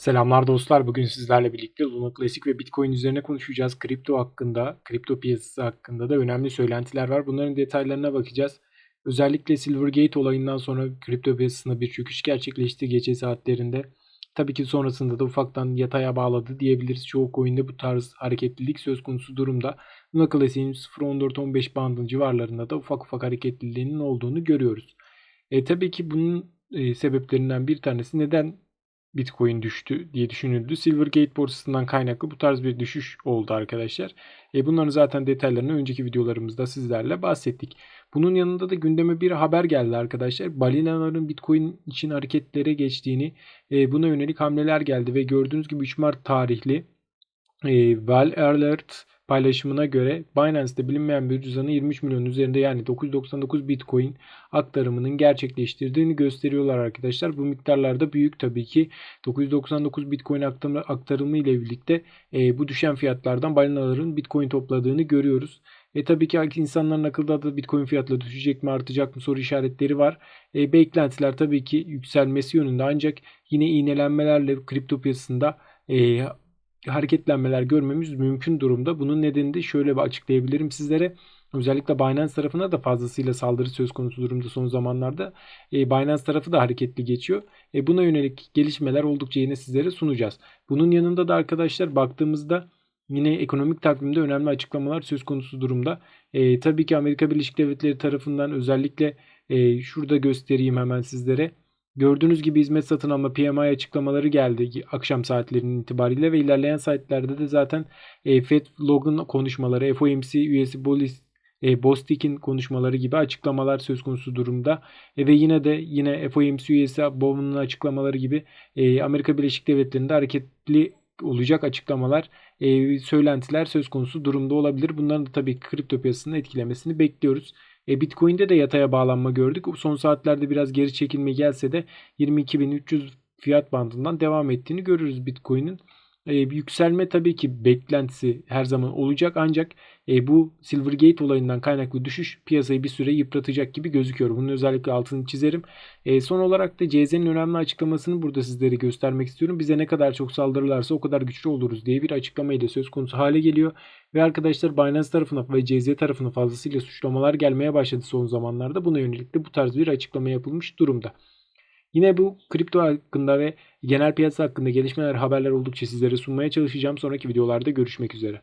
Selamlar dostlar. Bugün sizlerle birlikte Luna Classic ve Bitcoin üzerine konuşacağız. Kripto hakkında, kripto piyasası hakkında da önemli söylentiler var. Bunların detaylarına bakacağız. Özellikle Silvergate olayından sonra kripto piyasasında bir çöküş gerçekleşti gece saatlerinde. Tabii ki sonrasında da ufaktan yataya bağladı diyebiliriz. Çoğu coin'de bu tarz hareketlilik söz konusu durumda. Luna Classic'in 0.14-15 bandın civarlarında da ufak ufak hareketliliğinin olduğunu görüyoruz. E, tabii ki bunun e, sebeplerinden bir tanesi neden Bitcoin düştü diye düşünüldü. Silvergate borsasından kaynaklı bu tarz bir düşüş oldu arkadaşlar. E bunların zaten detaylarını önceki videolarımızda sizlerle bahsettik. Bunun yanında da gündeme bir haber geldi arkadaşlar. Balinaların Bitcoin için hareketlere geçtiğini, e, buna yönelik hamleler geldi ve gördüğünüz gibi 3 Mart tarihli e, Val Alert paylaşımına göre Binance'de bilinmeyen bir cüzdanı 23 milyon üzerinde yani 999 Bitcoin aktarımının gerçekleştirdiğini gösteriyorlar arkadaşlar. Bu miktarlar da büyük tabii ki. 999 Bitcoin aktarımı ile birlikte e, bu düşen fiyatlardan balinaların Bitcoin topladığını görüyoruz. E tabii ki insanların akılda da Bitcoin fiyatları düşecek mi artacak mı soru işaretleri var. E, beklentiler tabii ki yükselmesi yönünde ancak yine iğnelenmelerle kripto piyasasında e, hareketlenmeler görmemiz mümkün durumda. Bunun nedeni de şöyle bir açıklayabilirim sizlere. Özellikle Binance tarafına da fazlasıyla saldırı söz konusu durumda son zamanlarda. E, Binance tarafı da hareketli geçiyor. E, buna yönelik gelişmeler oldukça yine sizlere sunacağız. Bunun yanında da arkadaşlar baktığımızda yine ekonomik takvimde önemli açıklamalar söz konusu durumda. E, tabii ki Amerika Birleşik Devletleri tarafından özellikle şurada göstereyim hemen sizlere. Gördüğünüz gibi hizmet satın alma PMI açıklamaları geldi akşam saatlerinin itibariyle ve ilerleyen saatlerde de zaten e, Fed Logan konuşmaları, FOMC üyesi Bolis e, Bostik'in konuşmaları gibi açıklamalar söz konusu durumda. E, ve yine de yine FOMC üyesi Bowman'ın açıklamaları gibi e, Amerika Birleşik Devletleri'nde hareketli olacak açıklamalar, e, söylentiler söz konusu durumda olabilir. Bunların da tabii kripto piyasasını etkilemesini bekliyoruz. E, Bitcoin'de de yataya bağlanma gördük. Son saatlerde biraz geri çekilme gelse de 22.300 fiyat bandından devam ettiğini görürüz Bitcoin'in. E, yükselme tabii ki beklentisi her zaman olacak ancak e, bu Silvergate olayından kaynaklı düşüş piyasayı bir süre yıpratacak gibi gözüküyor. Bunun özellikle altını çizerim. E, son olarak da CZ'nin önemli açıklamasını burada sizlere göstermek istiyorum. Bize ne kadar çok saldırırlarsa o kadar güçlü oluruz diye bir açıklamayla söz konusu hale geliyor. Ve arkadaşlar Binance tarafına ve CZ tarafına fazlasıyla suçlamalar gelmeye başladı son zamanlarda. Buna yönelik de bu tarz bir açıklama yapılmış durumda. Yine bu kripto hakkında ve genel piyasa hakkında gelişmeler, haberler oldukça sizlere sunmaya çalışacağım. Sonraki videolarda görüşmek üzere.